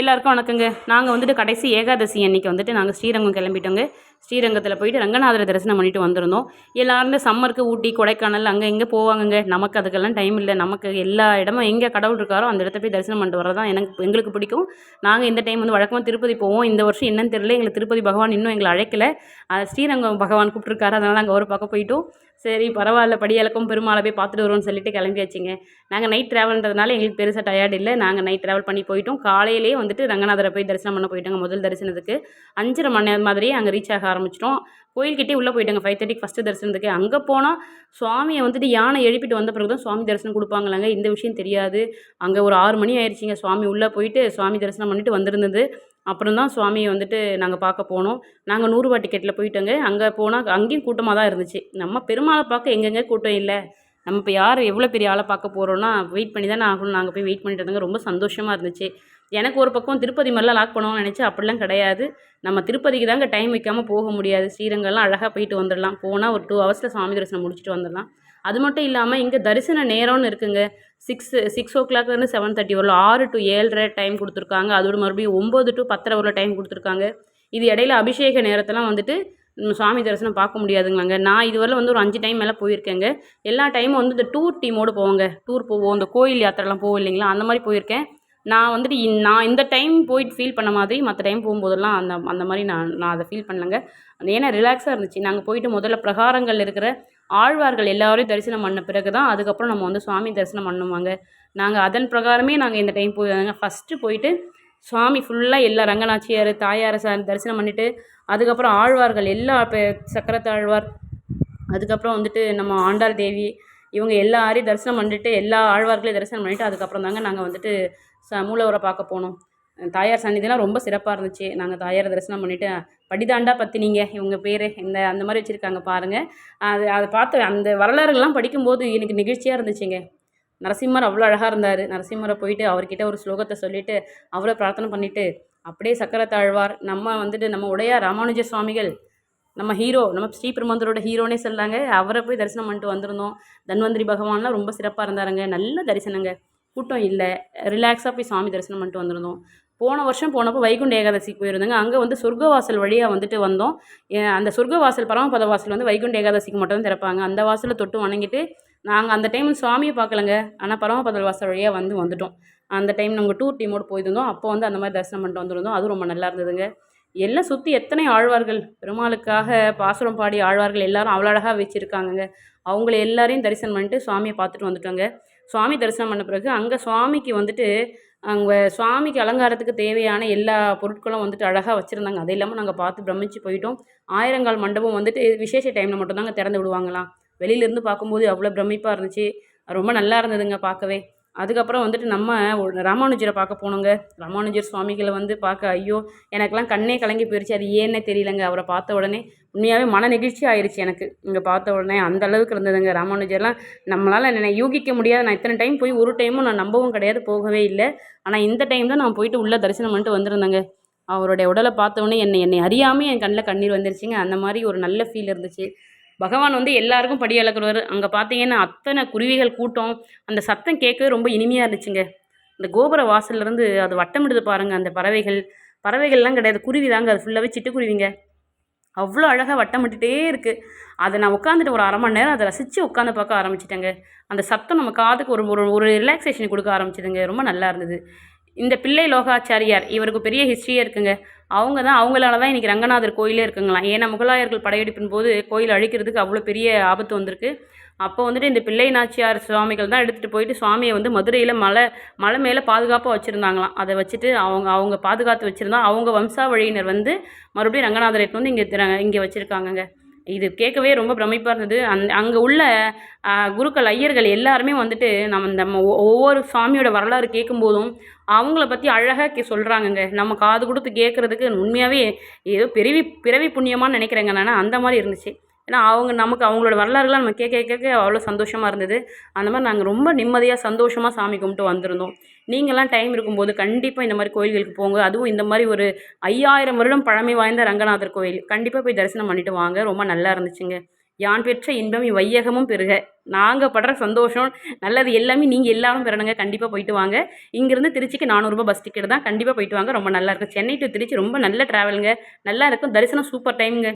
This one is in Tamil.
எல்லாருக்கும் வணக்கங்க. நாங்கள் வந்துட்டு கடைசி ஏகாதசி அன்றைக்கி வந்துட்டு நாங்கள் ஸ்ரீரங்கம் கிளம்பிட்டோங்க. ஸ்ரீரங்கத்தில் போயிட்டு ரங்கநாதரை தரிசனம் பண்ணிட்டு வந்திருந்தோம். எல்லாரும் இந்த சம்மருக்கு ஊட்டி கொடைக்கானல் அங்கே இங்கே போவாங்கங்க. நமக்கு அதுக்கெல்லாம் டைம் இல்லை. நமக்கு எல்லா இடமும் எங்கே கடவுள் இருக்காரோ அந்த இடத்த போய் தரிசனம் பண்ணிட்டு வரதான் எனக்கு எங்களுக்கு பிடிக்கும். நாங்கள் இந்த டைம் வந்து வழக்கமாக திருப்பதி போவோம். இந்த வருஷம் என்னன்னு தெரியல. எங்களுக்கு திருப்பதி பகவான் இன்னும் எங்களை அழைக்கலை. அது ஸ்ரீரங்கம் பகவான் கூப்பிட்ருக்காரு அதனால் நாங்கள் ஒரு பக்கம் போயிட்டோம். சரி பரவாயில்ல. படியலக்கும் பெருமாளை போய் பார்த்துட்டு வருவோம்னு சொல்லிட்டு கிளம்பியாச்சுங்க நாங்கள் நைட் ட்ராவல்ன்றதுனால எங்களுக்கு பெருசாக டயர்டு இல்லை. நாங்கள் நைட் ட்ராவல் பண்ணி போயிட்டோம். காலையிலேயே வந்துட்டு ரங்கநாதரை போய் தரிசனம் பண்ண போயிட்டோங்க முதல் தரிசனத்துக்கு. அஞ்சரை மணி மாதிரியே அங்கே ரீச் ஆக ஆரம்பிச்சிட்டோம். கோயில்கிட்டே உள்ளே போயிட்டாங்க. ஃபைவ் தேர்ட்டிக்கு ஃபஸ்ட்டு தரிசனத்துக்கு. அங்கே போனால் சுவாமியை வந்துட்டு யானை எழுப்பிட்டு வந்த பிறகு தான் சுவாமி தரிசனம் கொடுப்பாங்களாங்க. இந்த விஷயம் தெரியாது. அங்கே ஒரு ஆறு மணி ஆயிடுச்சிங்க சுவாமி உள்ளே போயிட்டு சுவாமி தரிசனம் பண்ணிட்டு வந்திருந்தது. அப்புறம் தான் சுவாமியை வந்துட்டு நாங்கள் பார்க்க போனோம். நாங்கள் நூறுரூவா டிக்கெட்டில் போயிட்டோங்க. அங்கே போனால் அங்கேயும் கூட்டமாக தான் இருந்துச்சு. நம்ம பெருமாளை பார்க்க எங்கெங்கே கூட்டம் இல்லை? நம்ம இப்போ யார் எவ்வளோ பெரிய ஆளை பார்க்க போகிறோன்னா வெயிட் பண்ணி தானே ஆகணும். நாங்கள் போய் வெயிட் பண்ணிட்டு இருந்தோங்க. ரொம்ப சந்தோஷமாக இருந்துச்சு. எனக்கு ஒரு பக்கம் திருப்பதி மாதிரிலாம் லாக் பண்ணுவோம்னு நினச்சி அப்படிலாம் கிடையாது. நம்ம திருப்பதிக்கு தாங்க டைம் வைக்காமல் போக முடியாது. ஸ்ரீரங்கம்லாம் அழகாக போயிட்டு வந்துடலாம். போனால் ஒரு டூ ஹவர்ஸில் சாமி தரிசனம் முடிச்சுட்டு வந்துடலாம். அது மட்டும் இல்லாமல் இங்கே தரிசன நேரம்னு இருக்குங்க. சிக்ஸ் சிக்ஸ் ஓ கிளாக்லேருந்து செவன் தேர்ட்டி வரலாம் ஆறு டு ஏழரை டைம் கொடுத்துருக்காங்க. அதோட மறுபடியும் ஒம்பது டு பத்தரை வரல டைம் கொடுத்துருக்காங்க. இது இடையில அபிஷேக நேரத்தெல்லாம் வந்துட்டு சாமி தரிசனம் பார்க்க முடியாதுங்களாங்க. நான் இதுவரை வந்து ஒரு அஞ்சு டைம் மேலே போயிருக்கேங்க. எல்லா டைமும் வந்து இந்த டூர் டீமோடு போவோங்க. டூர் போவோம். இந்த கோயில் யாத்திரைலாம் போவோம் இல்லைங்களா? அந்த மாதிரி போயிருக்கேன். நான் வந்துட்டு இந்- நான் இந்த டைம் போயிட்டு ஃபீல் பண்ண மாதிரி மற்ற டைம் போகும்போதெல்லாம் அந்த அந்த மாதிரி நான் நான் அதை ஃபீல் பண்ணலங்க. ஏன்னா ரிலாக்ஸாக இருந்துச்சு. நாங்கள் போயிட்டு முதல்ல பிரகாரங்கள் இருக்கிற ஆழ்வார்கள் எல்லாரையும் தரிசனம் பண்ண பிறகு தான் அதுக்கப்புறம் நம்ம வந்து சுவாமி தரிசனம் பண்ணுவாங்க. நாங்கள் அதன் பிரகாரமே நாங்கள் இந்த டைம் போயிருந்தாங்க ஃபஸ்ட்டு போயிட்டு சுவாமி ஃபுல்லாக எல்லா ரங்கநாச்சியார் தாயாரை சார் தரிசனம் பண்ணிவிட்டு அதுக்கப்புறம் ஆழ்வார்கள் எல்லா சக்கரத்தாழ்வார் அதுக்கப்புறம் வந்துட்டு நம்ம ஆண்டாள் தேவி இவங்க எல்லாரையும் தரிசனம் பண்ணிட்டு எல்லா ஆழ்வார்களையும் தரிசனம் பண்ணிவிட்டு அதுக்கப்புறம் தாங்க நாங்கள் வந்துட்டு ச மூலவரை பார்க்க போனோம். தாயார் சந்நிதிலாம் ரொம்ப சிறப்பாக இருந்துச்சு. நாங்கள் தாயாரை தரிசனம் பண்ணிவிட்டு படிதாண்டா பற்றினீங்க இவங்க பேர் இந்த அந்த மாதிரி வச்சுருக்காங்க பாருங்கள் அது அதை பார்த்து அந்த வரலாறுகள்லாம் படிக்கும்போது எனக்கு நிகழ்ச்சியாக இருந்துச்சுங்க. நரசிம்மர் அவ்வளோ அழகாக இருந்தார். நரசிம்மரை போயிட்டு அவர்கிட்ட ஒரு ஸ்லோகத்தை சொல்லிவிட்டு அவரை பிரார்த்தனை பண்ணிவிட்டு அப்படியே சக்கரத்தாழ்வார் நம்ம வந்துட்டு நம்ம உடையார் ராமானுஜ சுவாமிகள் நம்ம ஹீரோ நம்ம ஸ்ரீபெருமந்தரோட ஹீரோனே சொல்லாங்க. அவரை போய் தரிசனம் பண்ணிட்டு வந்திருந்தோம். தன்வந்திரி பகவான்லாம் ரொம்ப சிறப்பாக இருந்தாருங்க. நல்ல தரிசனங்க. கூட்டம் இல்லை. ரிலாக்ஸாக போய் சாமி தரிசனம் பண்ணிட்டு வந்திருந்தோம். போன வருஷம் போனப்போ வைகுண்ட ஏகாதசிக்கு போயிருந்தோங்க. அங்கே வந்து சொர்க்கவாசல் வழியாக வந்துட்டு வந்தோம். அந்த சொர்க்கவாசல் பரமபத வாசல் வந்து வைகுண்ட ஏகாதசிக்கு மட்டும் தான் திறப்பாங்க. அந்த வாசலை தொட்டு வணங்கிட்டு நாங்கள் அந்த டைம் சுவாமியை பார்க்கலங்க. ஆனால் பரமபத வாசல் வழியாக வந்து வந்துட்டோம். அந்த டைம் நாங்கள் டூர் டீமோடு போயிருந்தோம். அப்போ வந்து அந்த மாதிரி தரிசனம் பண்ணிட்டு வந்திருந்தோம். அதுவும் ரொம்ப நல்லா இருந்ததுங்க. எல்லாம் சுற்றி எத்தனை ஆழ்வார்கள்? பெருமாளுக்காக பாசுரம் பாடி ஆழ்வார்கள் எல்லாரும் அவ்வளோ அழகாக வச்சுருக்காங்கங்க. அவங்கள எல்லாரையும் தரிசனம் பண்ணிட்டு சுவாமியை பார்த்துட்டு வந்துட்டோங்க. சுவாமி தரிசனம் பண்ண பிறகு அங்கே சுவாமிக்கு வந்துட்டு அங்கே சுவாமிக்கு அலங்காரத்துக்கு தேவையான எல்லா பொருட்களும் வந்துட்டு அழகாக வச்சுருந்தாங்க. அது இல்லாமல் நாங்கள் பார்த்து பிரமிச்சு போயிட்டோம். ஆயிரங்கால் மண்டபம் வந்துட்டு விசேஷ டைமில் மட்டும்தாங்க திறந்து விடுவாங்களாம். வெளியிலேருந்து பார்க்கும்போது அவ்வளோ பிரமிப்பாக இருந்துச்சு. ரொம்ப நல்லா இருந்ததுங்க பார்க்கவே. அதுக்கப்புறம் வந்துட்டு நம்ம ராமானுஜரை பார்க்க போனோங்க. ராமானுஜர் சுவாமிகளை வந்து பார்க்க ஐயோ எனக்கெல்லாம் கண்ணே கலங்கி போயிடுச்சு அது ஏன்னே தெரியலங்க. அவரை பார்த்த உடனே உண்மையாகவே மன நெகிழ்ச்சி ஆயிடுச்சு எனக்கு. இங்கே பார்த்த உடனே அந்த அளவுக்கு இருந்ததுங்க. ராமானுஜர்லாம் நம்மளால் என்ன யூகிக்க முடியாது. நான் இத்தனை டைம் போய் ஒரு டைமும் நான் நம்பவும் கிடையாது போகவே இல்லை. ஆனால் இந்த டைம் தான் நான் போயிட்டு உள்ளே தரிசனம் பண்ணிட்டு வந்திருந்தேங்க. அவருடைய உடலை பார்த்த உடனே என்னை என்னை அறியாமல் என் கண்ணில் கண்ணீர் வந்துருச்சுங்க. அந்த மாதிரி ஒரு நல்ல ஃபீல் இருந்துச்சு. பகவான் வந்து எல்லாருக்கும் படி அளக்குறவர். அங்கே பார்த்தீங்கன்னா அத்தனை குருவிகள் கூட்டம். அந்த சத்தம் கேட்கவே ரொம்ப இனிமையாக இருந்துச்சுங்க. இந்த கோபுர வாசல்லேருந்து அது வட்டமிடுது பாருங்கள் அந்த பறவைகள். பறவைகள்லாம் கிடையாது. குருவி தாங்க. அது ஃபுல்லாகவே சிட்டுக்குருவிங்க. அவ்வளோ அழகாக வட்டமிட்டுட்டே இருக்குது அதை நான் உட்காந்துட்டு ஒரு அரை மணி நேரம் அதை ரசித்து உட்காந்து பார்க்க ஆரம்பிச்சிட்டேங்க. அந்த சத்தம் நம்ம காதுக்கு ஒரு ஒரு ரிலாக்ஸேஷன் கொடுக்க ஆரம்பிச்சிதுங்க. ரொம்ப நல்லா இருந்தது. இந்த பிள்ளை லோகாச்சாரியார் இவருக்கு பெரிய ஹிஸ்ட்ரியே இருக்குங்க. அவங்க தான் அவங்களால தான் இன்றைக்கி ரங்கநாதர் கோயிலே இருக்குங்களாம். ஏன்னா முகலாயர்கள் படையெடுப்பின் போது கோயில் அழிக்கிறதுக்கு அவ்வளோ பெரிய ஆபத்து வந்திருக்கு. அப்போ வந்துட்டு இந்த பிள்ளை நாச்சியார் சுவாமிகள் தான் எடுத்துகிட்டு போயிட்டு சுவாமியை வந்து மதுரையில் மலை மலை மேலே பாதுகாப்பாக வச்சுருந்தாங்களாம். அதை வச்சுட்டு அவங்க அவங்க பாதுகாத்து வச்சுருந்தா அவங்க வம்சாவழியினர் வந்து மறுபடியும் ரங்கநாதரை எடுத்து வந்து இங்கே இங்கே வச்சுருக்காங்கங்க. இது கேட்கவே ரொம்ப பிரமிப்பாக இருந்தது. அந் அங்கே உள்ள குருக்கள் ஐயர்கள் எல்லாருமே வந்துட்டு நம்ம நம்ம ஒ- ஒவ்வொரு சாமியோட வரலாறு கேட்கும்போதும் அவங்கள பற்றி அழகாக கே சொல்கிறாங்கங்க நம்ம காது கொடுத்து கேட்குறதுக்கு உண்மையாகவே ஏதோ பிறவி பிறவி புண்ணியமான்னு நினைக்கிறேங்க. நான் அந்த மாதிரி இருந்துச்சு. ஏன்னா அவங்க நமக்கு அவங்களோட வரலாறுலாம் நம்ம கேட்க கேட்க அவ்வளோ சந்தோஷமாக இருந்தது. அந்த மாதிரி நாங்கள் ரொம்ப நிம்மதியாக சந்தோஷமாக சாமி கும்பிட்டு வந்திருந்தோம். நீங்களாம் டைம் இருக்கும்போது கண்டிப்பாக இந்த மாதிரி கோயில்களுக்கு போங்க. அதுவும் இந்த மாதிரி ஒரு ஐயாயிரம் வருடம் பழமை வாய்ந்த ரங்கநாதர் கோயில். கண்டிப்பாக போய் தரிசனம் பண்ணிட்டு வாங்க. ரொம்ப நல்லா இருந்துச்சுங்க. யான் பெற்ற இன்பம் வையகமும் பெறுக நாங்கள் படுற சந்தோஷம் நல்லது எல்லாமே நீங்கள் எல்லாரும் பெறணுங்க. கண்டிப்பாக போயிட்டு வாங்க. இங்கேருந்து திருச்சிக்கு நானூறுரூபா பஸ் டிக்கெட் தான். கண்டிப்பாக போயிட்டு வாங்க. ரொம்ப நல்லா இருக்கும். சென்னை டு திருச்சி ரொம்ப நல்ல ட்ராவலுங்க நல்லா இருக்கும். தரிசனம் சூப்பர் டைமுங்க